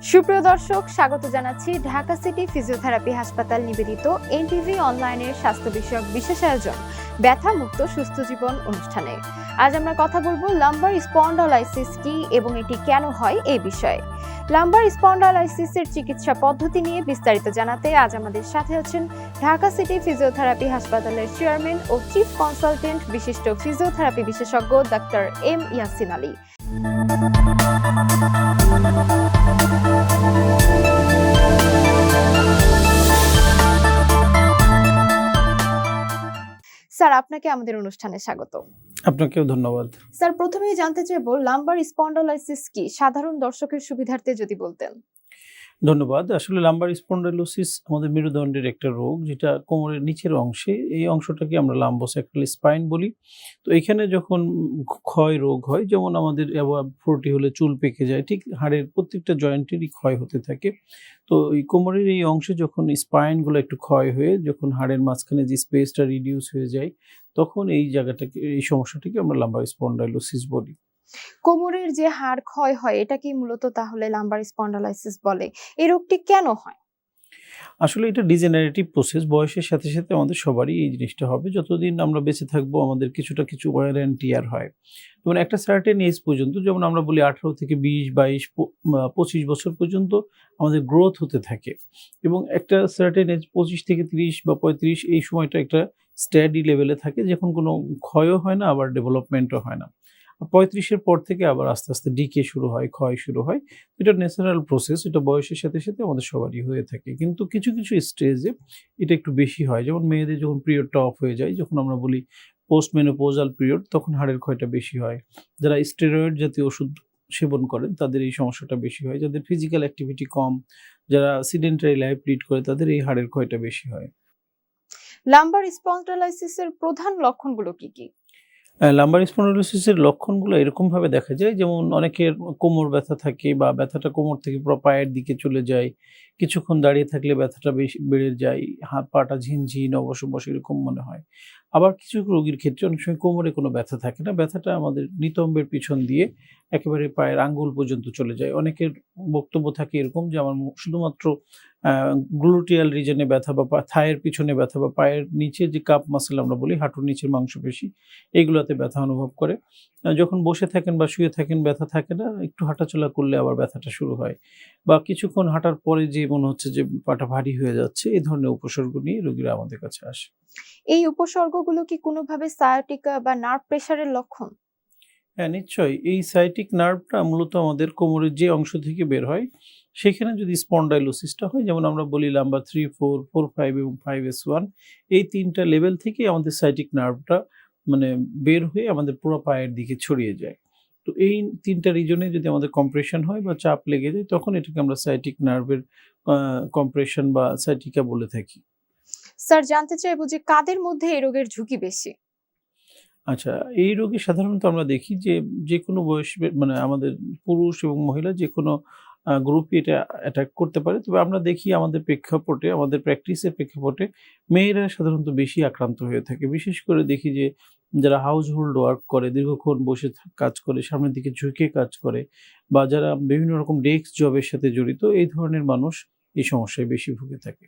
সুপ্রিয় দর্শক, স্বাগত জানাচ্ছি ঢাকা সিটি ফিজিওথেরাপি হাসপাতাল নিবেদিত এনটিভি অনলাইনের স্বাস্থ্য বিষয়ক বিশেষ আয়োজন ব্যথা মুক্ত সুস্থ জীবন অনুষ্ঠানে। আজ আমরা কথা বলব লাম্বার স্পন্ডালাইসিস কি এবং এটি কেন হয় এই বিষয়ে। লাম্বার স্পন্ডালাইসিসের চিকিৎসা পদ্ধতি নিয়ে বিস্তারিত জানাতে আজ আমাদের সাথে আছেন ঢাকা সিটি ফিজিওথেরাপি হাসপাতালের চেয়ারম্যান ও চিফ কনসালটেন্ট বিশিষ্ট ফিজিওথেরাপি বিশেষজ্ঞ doctor M Yasin Ali. Sir আপনাকে আমাদের অনুষ্ঠানে স্বাগত। আপনাকেও ধন্যবাদ। স্যার প্রথমেই জানতে চাইব লাম্বার স্পন্ডলাইসিস কি? সাধারণ দর্শকের সুবিধার্থে যদি বলতেন। ধন্যবাদ। আসলে লাম্বার স্পন্ডাইলোসিস আমাদের মেরুদণ্ডের একটা রোগ, যেটা কোমরের নিচের অংশে, এই অংশটাকে আমরা লাম্বোস্যাক্রাল স্পাইন বলি। তো এখানে যখন ক্ষয় রোগ হয়, যেমন আমাদের ফোরটি হলে চুল পেকে যায়, ঠিক হাড়ের প্রত্যেকটা জয়েন্টেরই ক্ষয় হতে থাকে। তো এই কোমরের এই অংশে যখন স্পাইনগুলো একটু ক্ষয় হয়ে, যখন হাড়ের মাঝখানে যে স্পেসটা রিডিউস হয়ে যায়, তখন এই জায়গাটাকে, এই সমস্যাটাকে আমরা লাম্বার স্পন্ডাইলোসিস বলি। কোমরের যে হাড় ক্ষয় হয় এটাকে মূলত তাহলে লাম্বার স্পন্ডালাইসিস বলে। এই রোগটি কেন হয়? আসলে এটা ডিজেনারেটিভ প্রসেস বয়সের সাথে সাথে আমাদের সবারই এই জিনিসটা হবে। যতদিন আমরা বেঁচে থাকব, আমাদের কিছুটা কিছু ওয়ার অ্যান্ড টিয়ার হয়। যেমন একটা সার্টেন এজ পর্যন্ত, যেমন আমরা বলি আঠারো থেকে বিশ, বাইশ পঁচিশ বছর পর্যন্ত আমাদের গ্রোথ হতে থাকে। এবং একটা সার্টেন এজ পঁচিশ থেকে তিরিশ বা পঁয়ত্রিশ, এই সময়টা একটা স্ট্যাডি লেভেলে থাকে, যখন কোনো ক্ষয়ও হয় না, আবার ডেভেলপমেন্টও হয় না। পঁয়ত্রিশের পর থেকে আবার আস্তে আস্তে ডিকে শুরু হয়, ক্ষয় শুরু হয়। এটা ন্যাচারাল প্রসেস এটা বয়সের সাথে সাথে আমাদের সবারই হয়ে থাকে। কিন্তু কিছু কিছু স্টেজে এটা একটু বেশি হয়। যেমন মেয়েদের যখন পিরিয়ডটা অফ হয়ে যায়, যখন আমরা বলি পোস্ট মেনোপোজাল পিরিয়ড তখন হাড়ের ক্ষয়টা বেশি হয়। যারা স্টেরয়েড জাতীয় ওষুধ সেবন করেন, তাদের এই সমস্যাটা বেশি হয়। যাদের ফিজিক্যাল অ্যাক্টিভিটি কম, যারা সিডেন্টারি লাইফ লিড করে, তাদের এই হাড়ের ক্ষয়টা বেশি হয়। লাম্বার স্পন্ডালাইসিসের প্রধান লক্ষণগুলো কি কি? লাম্বার স্পন্ডোলোসিসের লক্ষণগুলো এরকমভাবে দেখা যায়, যেমন অনেকের কোমর ব্যথা থাকে বা ব্যথাটা কোমর থেকে পুরো পায়ের দিকে চলে যায়, কিছুক্ষণ দাঁড়িয়ে থাকলে ব্যথাটা বেশি বেড়ে যায় হাত পাটা ঝিনঝিন অবশ্য বসে এরকম মনে হয়। আবার কিছু রোগীর ক্ষেত্রে অনেক সময় কোমরে কোনো ব্যথা থাকে না। ব্যথাটা আমাদের নিতম্বের পিছন দিয়ে একেবারে পায়ের আঙ্গুল পর্যন্ত চলে যায়। অনেকের বক্তব্য থাকে এরকম যে, আমার শুধুমাত্র গ্লুটিয়াল রিজনে ব্যথা বা থায়ের পিছনে ব্যথা বা পায়ের নিচে যে কাপ মাসেল আমরা বলি, হাঁটুর নিচের মাংসপেশি এইগুলোতে ব্যথা অনুভব করে। যখন বসে থাকেন বা শুয়ে থাকেন, ব্যথা থাকে না, একটু হাঁটাচলা করলে আবার ব্যথাটা শুরু হয়। বা কিছুক্ষণ হাঁটার পরে যে মনে হচ্ছে যে, পাটা ভারী হয়ে যাচ্ছে এই ধরনের উপসর্গ নিয়ে রোগীরা আমাদের কাছে আসে। এই উপসর্গগুলো কি কোনোভাবে সায়াটিকা বা নার্ভ প্রেশারের লক্ষণ? হ্যাঁ নিশ্চয়ই। এই সাইটিক নার্ভটা মূলত আমাদের কোমরের যে অংশ থেকে বের হয়, সেখানে যদি স্পন্ডাইলোসিসটা হয়, যেমন আমরা বলি number three four four five এবং ফাইভ এস ওয়ান এই তিনটা লেভেল থেকে আমাদের সাইটিক নার্ভটা মানে বের হয়ে আমাদের পুরো পায়ের দিকে ছড়িয়ে যায়। তো এই তিনটা রিজনে যদি আমাদের কম্প্রেশন হয় বা চাপ লেগে যায়, তখন এটাকে আমরা সাইটিক নার্ভের কম্প্রেশন বা সাইটিকা বলে থাকি। স্যার, জানতে চাইব যে কাদের মধ্যে এই রোগের ঝুঁকি বেশি? আচ্ছা এই রোগে সাধারণত আমরা দেখি যে যে কোনো বয়স মানে আমাদের পুরুষ এবং মহিলা যে কোনো গ্রুপই এটা অ্যাটাক করতে পারে। তবে আমরা দেখি আমাদের প্রেক্ষাপটে, আমাদের প্র্যাকটিসের প্রেক্ষাপটে মেয়েরা সাধারণত বেশি আক্রান্ত হয়ে থাকে। বিশেষ করে দেখি যে যারা হাউস হোল্ড ওয়ার্ক করে, দীর্ঘক্ষণ বসে কাজ করে, সামনের দিকে ঝুঁকে কাজ করে বা যারা বিভিন্ন রকম ডেস্ক জবের সাথে জড়িত, এই ধরনের মানুষ এই সমস্যায় বেশি ভুগে থাকে।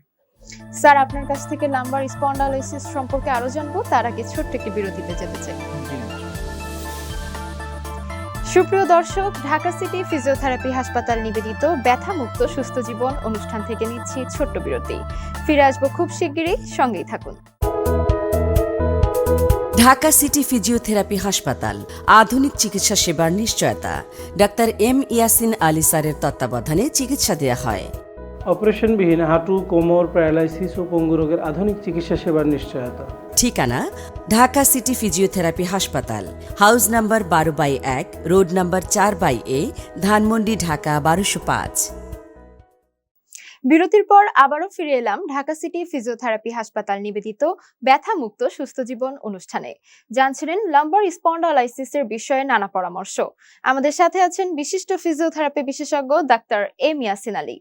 স্যার আপনার কাছ থেকে লাম্বার স্পন্ডালাইসিস সম্পর্কে আরও জানব তার আগে ছোট্ট একটি বিরতিতে যেতে চাই। সুপ্রিয় দর্শক ঢাকা সিটি ফিজিওথেরাপি হাসপাতাল নিবেদিত ব্যথা মুক্ত সুস্থ জীবন অনুষ্ঠান থেকে নিচ্ছি ছোট্ট বিরতি। ফিরে আসব খুব শিগগিরই সঙ্গেই থাকুন। ঢাকা সিটি ফিজিওথেরাপি হাসপাতাল আধুনিক চিকিৎসা সেবার নিশ্চয়তা। ডাক্তার এম ইয়াসিন আলী স্যারের তত্ত্বাবধানে চিকিৎসা দেওয়া হয়। অপারেশনবিহীন হাঁটু কোমর প্যারালাইসিস ও পঙ্গু রোগের আধুনিক চিকিৎসা সেবার নিশ্চয়তা। ঠিকানা? ঢাকা সিটি ফিজিওথেরাপি হাসপাতাল। হাউস নাম্বার বারো বাই এক রোড নাম্বার চার বাই এ ধানমন্ডি ঢাকা বারোশো পাঁচ। বিরতির পর আবারও ফিরে এলাম ঢাকা সিটি ফিজিওথেরাপি হাসপাতাল নিবেদিত ব্যথা মুক্ত সুস্থ জীবন অনুষ্ঠানে। জানছিলেন লাম্বার স্পন্ডালাইসিসের বিষয়ে নানা পরামর্শ। আমাদের সাথে আছেন বিশিষ্ট ফিজিওথেরাপি বিশেষজ্ঞ doctor M Yasin Ali.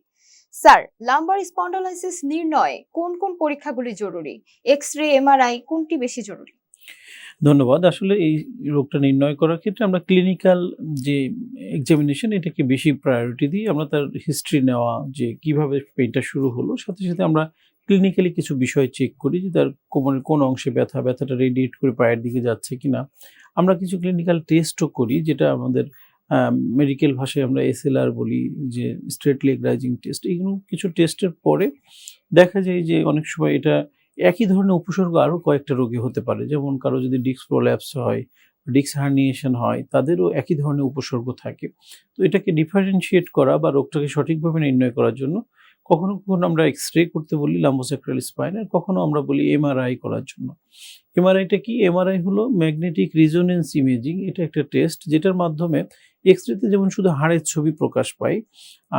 Sir lumbar spondylosis নির্ণয়ে কোন কোন পরীক্ষাগুলি জরুরি? এক্স রে এমআরআই কোনটি বেশি জরুরি? ধন্যবাদ। আসলে এই রোগটা নির্ণয় করার ক্ষেত্রে আমরা ক্লিনিক্যাল যে এক্সামিনেশন এটাকে বেশি প্রায়োরিটি দিই। আমরা তার হিস্ট্রি নেওয়া, যে কীভাবে পেইনটা শুরু হলো, সাথে সাথে আমরা ক্লিনিক্যালি কিছু বিষয় চেক করি যে তার কোমরের কোন অংশে ব্যথা, ব্যথাটা রেডিয়েট করে পায়ের দিকে যাচ্ছে কিনা। আমরা কিছু ক্লিনিক্যাল টেস্টও করি, যেটা আমাদের মেডিকেল ভাষায় আমরা এসএলআর বলি, যে স্ট্রেট লেগ রাইজিং টেস্ট এইগুলো কিছু টেস্টের পরে দেখা যায় যে অনেক সময় এটা একই ধরনের উপসর্গ আরও কয়েকটা রোগে হতে পারে। যেমন কারও যদি ডিস্ক প্রোল্যাপস হয় ডিস্ক হার্নিয়েশন হয়, তাদেরও একই ধরনের উপসর্গ থাকে। তো এটাকে ডিফারেন্সিয়েট করা বা রোগটাকে সঠিকভাবে নির্ণয় করার জন্য কখনো কখনো আমরা এক্স রে করতে বলি লাম্বোসেক্রাল স্পাইন আর কখনো আমরা বলি এমআরআই করার জন্য। এমআরআইটা কি? এমআরআই হলো ম্যাগনেটিক রিজোনেন্স ইমেজিং এটা একটা টেস্ট যেটার মাধ্যমে এক্স রেতে যেমন শুধু হাড়ের ছবি প্রকাশ পায়,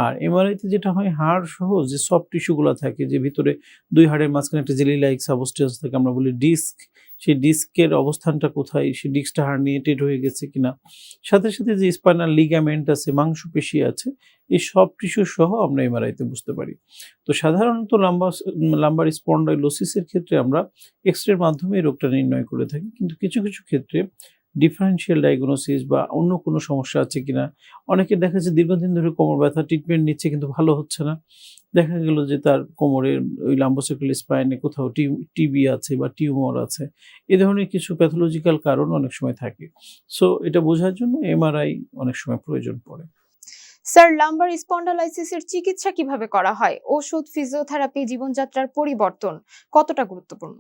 আর এমআরআইতে যেটা হয়, হাড় সহ যে সফট টিস্যুগুলো থাকে, যে ভিতরে দুই হাড়ের মাঝখানে একটা জেলি লাইক সাবস্টেন্স থাকে আমরা বলি ডিস্ক সেই ডিস্কের অবস্থানটা কোথায়, সেই ডিস্কটা হাড় নিয়ে হার্নিয়েটেড হয়ে গেছে কিনা? সাথে সাথে যে স্পাইনাল লিগামেন্ট আছে, মাংসপেশি আছে, এই সব টিস্যু সহ আমরা এমআরআইতে বুঝতে পারি। তো সাধারণত লাম্বার লাম্বার স্পন্ডাইলোসিসের ক্ষেত্রে আমরা এক্স রের মাধ্যমে রোগটা নির্ণয় করে থাকি, কিন্তু কিছু কিছু ক্ষেত্রে ডিফারেন্সিয়াল ডায়াগনোসিস বা অন্য কোনো সমস্যা আছে কিনা? অনেকে দেখা যাচ্ছে দীর্ঘদিন ধরে কোমর ব্যথা ট্রিটমেন্ট নিচ্ছে কিন্তু ভালো হচ্ছে না। দেখা গেল যে তার কোমরের ওই লাম্বোসেকুল স্পাইনে কোথাও টিবি আছে বা টিউমার আছে। এ ধরনের কিছু প্যাথোলজিক্যাল কারণ অনেক সময় থাকে। সো এটা বোঝার জন্য এমআরআই অনেক সময় প্রয়োজন পড়ে। স্যার লাম্বার স্পন্ডালাইসিসের চিকিৎসা কীভাবে করা হয়? ওষুধ ফিজিওথেরাপি জীবনযাত্রার পরিবর্তন কতটা গুরুত্বপূর্ণ?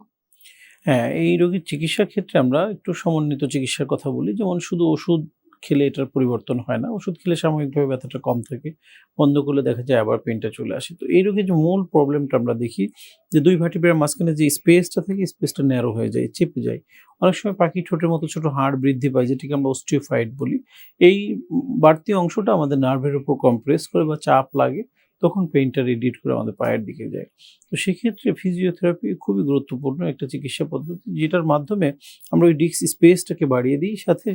হ্যাঁ এই রোগীর চিকিৎসার ক্ষেত্রে আমরা একটু সমন্বিত চিকিৎসার কথা বলি। যেমন শুধু ওষুধ খেলে এটার পরিবর্তন হয় না। ওষুধ খেলে সাময়িকভাবে ব্যথাটা কম থাকে। বন্ধ করলে দেখা যায় আবার পেনটা চলে আসে। তো এই রোগের যে মূল প্রবলেমটা আমরা দেখি, যে দুই ভাটিপের মাঝখানে যে স্পেসটা থাকে স্পেসটা ন্যারো হয়ে যায়, চেপে যায়। অনেক সময় পাখি ঠোঁটের মতো ছোট হাড় বৃদ্ধি পায়, যেটিকে আমরা অস্টিওফাইড বলি। এই বাড়তি অংশটা আমাদের নার্ভের উপর কম্প্রেস করে বা চাপ লাগে। তখন পেইনটা রেডিয়েট করে আমাদের পায়ের দিকে যায়। তো সেক্ষেত্রে ফিজিওথেরাপি খুবই গুরুত্বপূর্ণ একটা চিকিৎসা পদ্ধতি, যেটার মাধ্যমে আমরা ওই ডিস্ক স্পেসটাকে বাড়িয়ে দিই, সাথে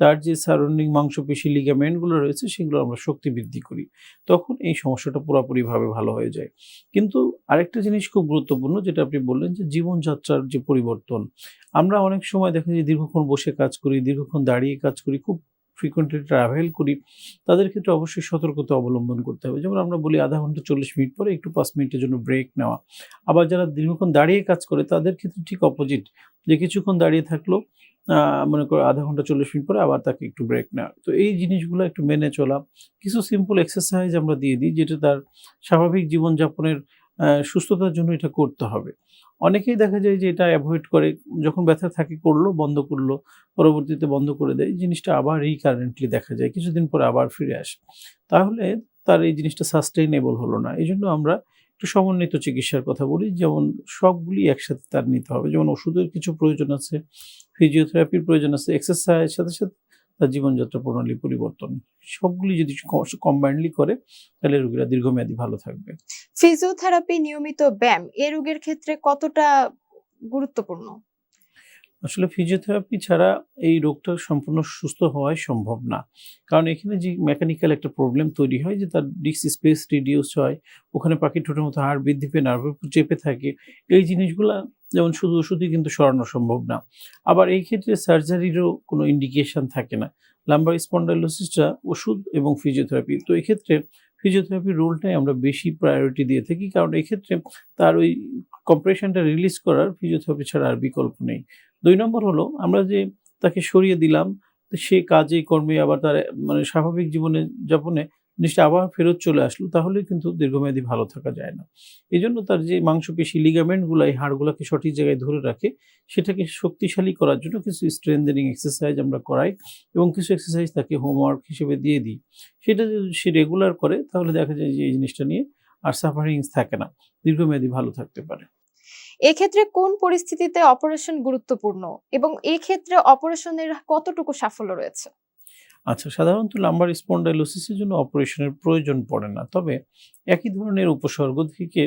তার যে সারাউন্ডিং মাংসপেশি লিগামেন্টগুলো রয়েছে, সেগুলো আমরা শক্তি বৃদ্ধি করি। তখন এই সমস্যাটা পুরোপুরিভাবে ভালো হয়ে যায়। কিন্তু আরেকটা জিনিস খুব গুরুত্বপূর্ণ, যেটা আপনি বললেন যে জীবনযাত্রার যে পরিবর্তন। আমরা অনেক সময় দেখা যায় দীর্ঘক্ষণ বসে কাজ করি, দীর্ঘক্ষণ দাঁড়িয়ে কাজ করি, খুব ফ্রিকোয়েন্টলি ট্রাভেল করি, তাদের ক্ষেত্রে অবশ্যই সতর্কতা অবলম্বন করতে হবে। যেমন আমরা বলি আধা ঘণ্টা চল্লিশ মিনিট পরে একটু পাঁচ মিনিটের জন্য ব্রেক নেওয়া। আবার যারা দীর্ঘক্ষণ দাঁড়িয়ে কাজ করে, তাদের ক্ষেত্রে ঠিক অপোজিট যে কিছুক্ষণ দাঁড়িয়ে থাকল মনে করো আধা ঘণ্টা চল্লিশ মিনিট পরে আবার তাকে একটু ব্রেক নেওয়া। তো এই জিনিসগুলো একটু মেনে চলা। কিছু সিম্পল এক্সারসাইজ আমরা দিয়ে দিই, যেটা তার স্বাভাবিক জীবনযাপনের সুস্থতার জন্য এটা করতে হবে। অনেকেই দেখা যায় যে এটা অ্যাভয়েড করে, যখন ব্যথা থাকে করল, বন্ধ করল, পরবর্তীতে বন্ধ করে দেয় জিনিসটা আবার রিকারেন্টলি দেখা যায়, কিছুদিন পরে আবার ফিরে আসে। তাহলে তার এই জিনিসটা সাস্টেইনেবল হলো না। এই জন্য আমরা একটু সমন্বিত চিকিৎসার কথা বলি, যেমন সবগুলি একসাথে তার নিতে হবে। যেমন ওষুধের কিছু প্রয়োজন আছে ফিজিওথেরাপির প্রয়োজন আছে এক্সারসাইজ সাথে সাথে তার জীবনযাত্রা প্রণালী পরিবর্তন। সবগুলি যদি কম্বাইন্ডলি করে তাহলে রোগীরা দীর্ঘমেয়াদী ভালো থাকবে। ফিজিওথেরাপি নিয়মিত ব্যায়াম এ রোগের ক্ষেত্রে কতটা গুরুত্বপূর্ণ? আসলে ফিজিওথেরাপি ছাড়া এই রোগটা সম্পূর্ণ সুস্থ হওয়াই সম্ভব না। কারণ এখানে যে মেকানিক্যাল একটা প্রবলেম তৈরি হয় যে তার ডিস্ক স্পেস রিডিউস হয় ওখানে পাখি ঠোঁটের মতো হাড় বৃদ্ধি পেয়ে নার্ভের চেপে থাকে এই জিনিসগুলা যেমন শুধু ওষুধই কিন্তু সরানো সম্ভব না। আবার এই ক্ষেত্রে সার্জারিরও কোনো ইন্ডিকেশন থাকে না। লাম্বার স্পন্ডাইলোসিসটা ওষুধ এবং ফিজিওথেরাপি তো এক্ষেত্রে ফিজিওথেরাপির রোলটাই আমরা বেশি প্রায়োরিটি দিয়ে থাকি। কারণ এক্ষেত্রে তার ওই কম্প্রেশনটা রিলিজ করার ফিজিওথেরাপি ছাড়া আর বিকল্প নেই। দুই নম্বর হলো, আমরা যে তাকে সরিয়ে দিলাম, সে কাজে কর্মে আবার তার মানে স্বাভাবিক জীবনে, যাপনে জিনিসটা আবার ফেরত চলে আসলো, তাহলে কিন্তু দীর্ঘমেয়াদী ভালো থাকা যায় না। এই জন্য তার যে মাংসপেশি লিগামেন্টগুলো এই হাড়গুলোকে সঠিক জায়গায় ধরে রাখে, সেটাকে শক্তিশালী করার জন্য কিছু স্ট্রেন্থেনিং এক্সারসাইজ আমরা করাই এবং কিছু এক্সারসাইজ তাকে হোমওয়ার্ক হিসেবে দিয়ে দিই। সেটা যদি সে রেগুলার করে, তাহলে দেখা যায় যে এই জিনিসটা নিয়ে আর সাফারিংস থাকে না, দীর্ঘমেয়াদী ভালো থাকতে পারে। এক্ষেত্রে কোন পরিস্থিতিতে অপারেশন গুরুত্বপূর্ণ এবং এক্ষেত্রে অপারেশনের কতটুকু সাফল্য রয়েছে? আচ্ছা সাধারণত লাম্বার স্পন্ডাইলোসিসের জন্য অপারেশনের প্রয়োজন পড়ে না। তবে একই ধরনের উপসর্গ থেকে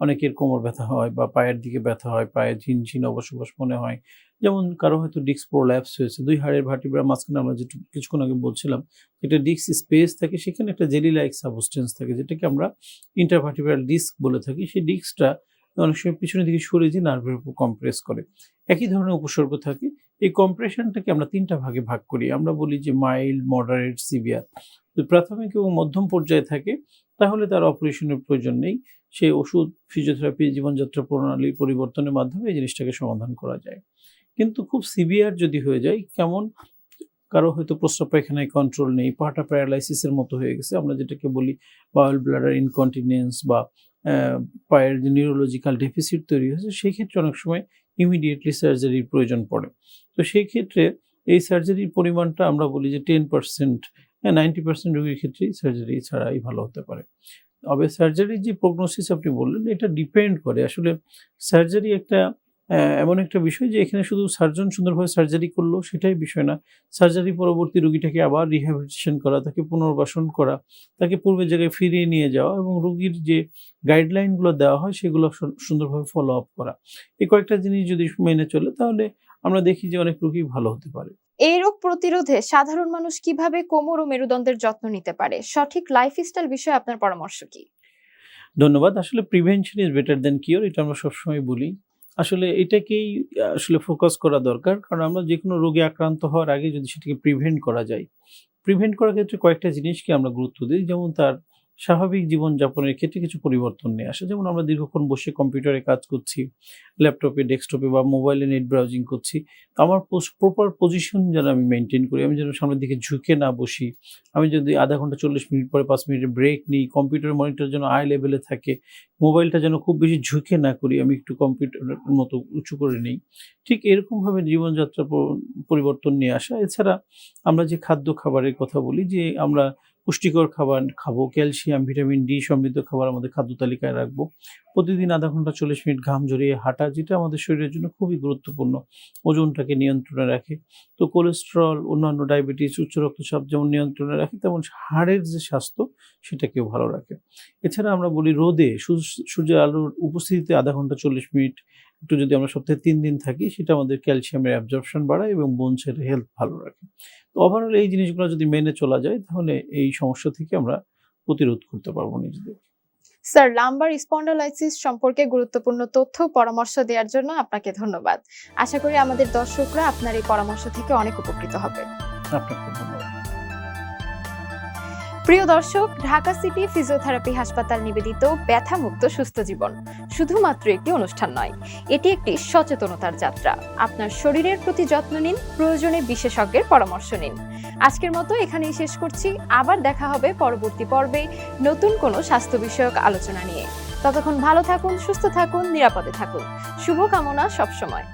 অনেকের কোমর ব্যথা হয় বা পায়ের দিকে ব্যথা হয়, পায়ে ঝিনঝিন অবসবস মনে হয়। যেমন কারও হয়তো ডিস্ক প্রোল্যাপস হয়েছে, দুই হাড়ের ভাটিব্রা মাঝখানে আমরা যেটু, কিছুক্ষণ আগে বলছিলাম একটা ডিস্ক স্পেস থাকে, সেখানে একটা জেলি লাইক সাবস্টেন্স থাকে, যেটাকে আমরা ইন্টারভার্টিব্রাল ডিস্ক বলে থাকি। সেই ডিস্কটা অনেক সময় পিছনের দিকে সরে যে নার্ভের উপর কম্প্রেস করে। একই ধরনের উপসর্গ থাকে এই কম্প্রেশনটাকে আমরা তিনটা ভাগে ভাগ করি। আমরা বলি যে মাইল্ড মডারেট সিভিয়ার প্রাথমিক এবং মধ্যম পর্যায়ে থাকে, তাহলে তার অপারেশনের প্রয়োজন নেই। সে ওষুধ ফিজিওথেরাপি জীবনযাত্রা প্রণালী পরিবর্তনের মাধ্যমে এই জিনিসটাকে সমাধান করা যায়। কিন্তু খুব সিভিয়ার যদি হয়ে যায়, কেমন? কারও হয়তো প্রস্রাব পায়খানায় কন্ট্রোল নেই পাটা প্যারালাইসিসের মতো হয়ে গেছে। আমরা যেটাকে বলি বাউল ব্লাডার ইনকন্টিনেন্স বা পায়ের যে নিউরোলজিক্যাল ডেফিসিট তৈরি হয়েছে, সেই ক্ষেত্রে অনেক সময় ইমিডিয়েটলি সার্জারির প্রয়োজন পড়ে। তো সেই ক্ষেত্রে এই সার্জারির পরিমাণটা আমরা বলি যে টেন পার্সেন্ট হ্যাঁ নাইনটি পার্সেন্ট রোগীর ক্ষেত্রেই সার্জারি ছাড়াই ভালো হতে পারে। তবে সার্জারির যে প্রগনোসিস আপনি বললেন, এটা ডিপেন্ড করে। আসলে সার্জারি একটা এমন একটা বিষয় যে এখানে শুধু সার্জন সুন্দরভাবে সার্জারি করল সেটাই বিষয় না। সার্জারি পরবর্তী রুগীটাকে আবার রিহ্যাবিলিটেশন করা তাকে পুনর্বাসন করা তাকে পূর্বের জায়গায় ফিরিয়ে নিয়ে যাওয়া এবং রুগীর যে গাইডলাইনগুলো দেওয়া হয় সেগুলো সুন্দরভাবে ফলো আপ করা। এই কয়েকটা জিনিস যদি মেনে চলে তাহলে আমরা দেখি যে অনেক রোগী ভালো হতে পারে। এই রোগ প্রতিরোধে সাধারণ মানুষ কীভাবে কোমর ও মেরুদণ্ডের যত্ন নিতে পারে? সঠিক লাইফস্টাইল বিষয়ে আপনার পরামর্শ কি? ধন্যবাদ। আসলে prevention is better than cure এটা আমরা সবসময় বলি। আসলে এটাকেই আসলে ফোকাস করা দরকার। কারণ আমরা যে কোনো রোগে আক্রান্ত হওয়ার আগে যদি সেটাকে প্রিভেন্ট করা যায় প্রিভেন্ট করার ক্ষেত্রে কয়েকটা জিনিসকে আমরা গুরুত্ব দিই। যেমন তার স্বাভাবিক জীবনযাপনের ক্ষেত্রে কিছু পরিবর্তন নিয়ে আসে। যেমন আমরা দীর্ঘক্ষণ বসে কম্পিউটারে কাজ করছি ল্যাপটপে ডেস্কটপে বা মোবাইলে নেট ব্রাউজিং করছি আমার প্রপার পজিশন যেন আমি মেনটেন করি, আমি যেন সামনের দিকে ঝুঁকে না বসি, আমি যদি আধা ঘণ্টা চল্লিশ মিনিট পরে পাঁচ মিনিটের ব্রেক নিই কম্পিউটার মনিটর যেন আই লেভেলে থাকে মোবাইলটা যেন খুব বেশি ঝুঁকে না করি, আমি একটু কম্পিউটারের মতো উঁচু করে নিই, ঠিক এরকমভাবে জীবনযাত্রা পরিবর্তন নিয়ে আসা। এছাড়া আমরা যে খাদ্য খাবারের কথা বলি, যে আমরা পুষ্টিকর খাবার খাব। ক্যালসিয়াম, ভিটামিন ডি সমৃদ্ধ খাবার আমাদের খাদ্য তালিকায় রাখব। প্রতিদিন আধা ঘণ্টা চল্লিশ মিনিট ঘাম ঝরিয়ে হাঁটা, যেটা আমাদের শরীরের জন্য খুবই গুরুত্বপূর্ণ। ওজনটাকে নিয়ন্ত্রণে রাখে। তো কোলেস্টেরল অন্যান্য ডায়াবেটিস উচ্চ রক্তচাপ যেমন নিয়ন্ত্রণে রাখে, তেমন হাড়ের যে স্বাস্থ্য, সেটাকেও ভালো রাখে। এছাড়া আমরা বলি রোদে সূর্যের আলোর উপস্থিতিতে আধা ঘণ্টা চল্লিশ মিনিট একটু যদি আমরা সপ্তাহে তিন দিন থাকি সেটা আমাদের ক্যালসিয়ামের অ্যাবজর্পশন বাড়ায় এবং বোনসের হেলথ ভালো রাখে। তো ওভারঅল এই জিনিসগুলো যদি মেনে চলা যায় তাহলে এই সমস্যা থেকে আমরা প্রতিরোধ করতে পারব নিজেদের। স্যার লাম্বার স্পন্ডালাইসিস সম্পর্কে গুরুত্বপূর্ণ তথ্য পরামর্শ দেওয়ার জন্য আপনাকে ধন্যবাদ। আশা করি আমাদের দর্শকরা আপনার এই পরামর্শ থেকে অনেক উপকৃত হবে। আপনাকে ধন্যবাদ। প্রিয় দর্শক, ঢাকা সিটি ফিজিওথেরাপি হাসপাতাল নিবেদিত ব্যথা মুক্ত সুস্থ জীবন শুধুমাত্র একটি অনুষ্ঠান নয়, এটি একটি সচেতনতার যাত্রা। আপনার শরীরের প্রতি যত্ন নিন, প্রয়োজনে বিশেষজ্ঞের পরামর্শ নিন। আজকের মতো এখানেই শেষ করছি। আবার দেখা হবে পরবর্তী পর্বে নতুন কোনো স্বাস্থ্য বিষয়ক আলোচনা নিয়ে। ততক্ষণ ভালো থাকুন, সুস্থ থাকুন, নিরাপদে থাকুন। শুভকামনা সবসময়।